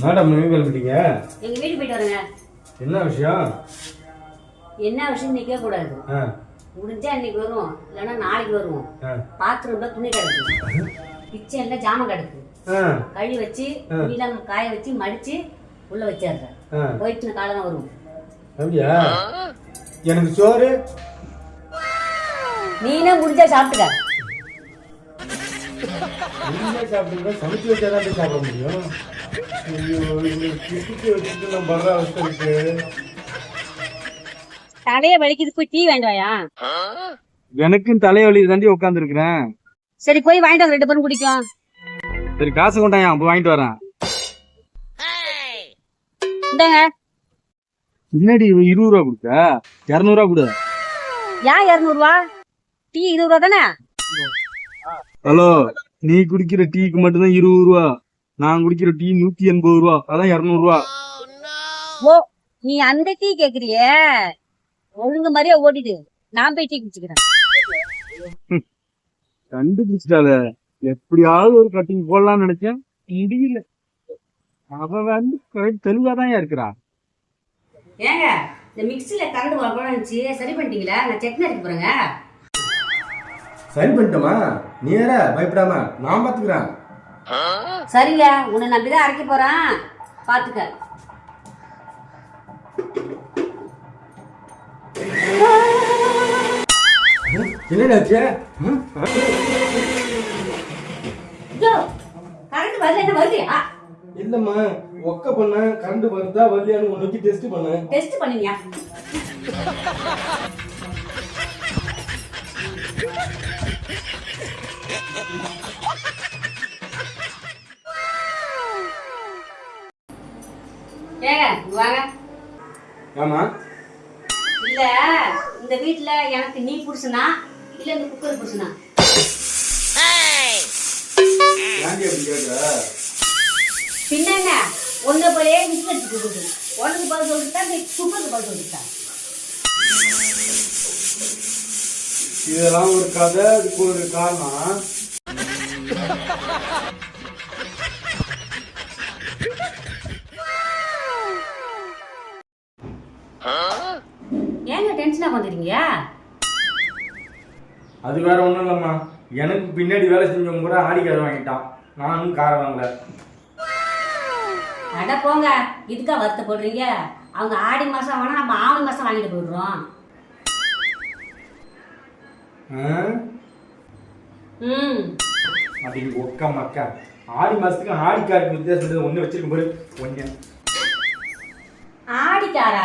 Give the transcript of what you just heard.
Madam எங்க கிளம்பிட்டீங்க எங்க வீட்டுக்கு போயிட்டு வரேங்க. என்ன விஷயம்? என்ன விஷயம் நிக்க கூடாது ஆ, முடிஞ்சா அன்னைக்கு வருவோம். இல்லைன்னா நாளைக்கு வருவோம். பாத்ரூம்ல துணி கிடக்கு கிச்சன்ல ஜாமான் கிடக்கு கழுவி வச்சு துணிலாம் காய வச்சு மடிச்சு உள்ள வச்சிடுறேன். போயிட்டு காலம் வருவோம். அப்படியா? எனக்கு சோறு. நீனே முடிஞ்சா சாப்பிட்டுக்க. நீங்களே சாப்பிடுங்க சமைச்சு வச்சாதான் போய் சாப்பிட முடியும். ஐயோ இந்த கிட்டு வச்சுட்டு நம்ம படுற அவஸ்தை இருக்கு. தலைய வலிக்குது போய் டீ வேண்டாயா எனக்கும் தலைவலி தாண்டி உட்காந்துருக்கிறேன் சரி போய் வாங்கிட்டு வந்து ரெண்டு பேரும் குடிக்கும் சரி காசு கொண்டாயா அப்போ வாங்கிட்டு வரேன். இந்தாங்க. முன்னாடி இருபது ரூபா கொடுத்த? இரநூறுவா கொடு. ஏன் இரநூறுவா? டீ இருபது ரூபா தானே? ஹலோ நீ குடிக்கிற டீக்கு மட்டும்தான் இருபது ரூபா. நான் குடிக்கிற டீ நூத்தி எண்பது ரூபா. அதான் இரநூறுவா ஓ நீ அந்த டீ கேக்குறியே? ஒழுங்கு மாதிரியே ஓடிடு. நான் போய் டீ குடிச்சுக்கிறேன். கண்டுபிடிச்சிட்டால எப்படியாவது ஒரு கட்டிங் போடலாம்னு நினைச்சேன். முடியல. அவ வந்து தெளிவா தான் இருக்கிறா. ஏங்க இந்த மிக்ஸில கரண்ட் இருந்துச்சு சரி பண்ணிட்டீங்களா? நான் சட்னி அரைக்க போறேங்க. சரி பண்ணிட்டோமா? நீ வேற பயப்படாம. நான் பாத்துக்கிறேன். சரிங்க. உன்னை நம்பிதான் அரைக்க போறேன். பாத்துக்க. என்னடாச்சு கரண்ட் வரல என்ன வருதியா இல்லம்மா ஒக்க பண்ண கரண்ட் வருதா வரலையான்னு வச்சு டெஸ்ட் பண்ண டெஸ்ட் பண்ணீங்க ஏங்க வாங்க. ஆமா. இல்ல இந்த வீட்ல எனக்கு நீ புருஷனா? இல்ல இந்த குக்கர் புருஷனா? பின்னங்க ஒன்ன போலயே அடிச்சு கொடுக்குது உனக்கு பதில் சொல்லிட்டா நீ குக்கருக்கு பதில் சொல்லிட்டா? இதெல்லாம் ஒரு கதை அதுக்கு ஒரு காரணம். ஏங்க டென்ஷனா வந்துடுறீங்க அது வேற ஒண்ணும் இல்லம்மா. எனக்கு பின்னாடி வேலை செஞ்சவங்க கூட ஆடி கார் வாங்கிட்டான். நானும் காரை வாங்கல. அட போங்க. இதுக்கா வருத்தப்படுறீங்க? அவங்க ஆடி மாசம் வாங்கினா நம்ம ஆவணி மாசம் வாங்கிட்டு போயிடுறோம்? ம். அப்படின்னு ஒக்க மக்கா. ஆடி மாசத்துக்கு ஆடி காருக்கு வித்தியாசம் ஒண்ணு வச்சிருக்க பாரு. ஒண்ணு. ஆடிக்காரா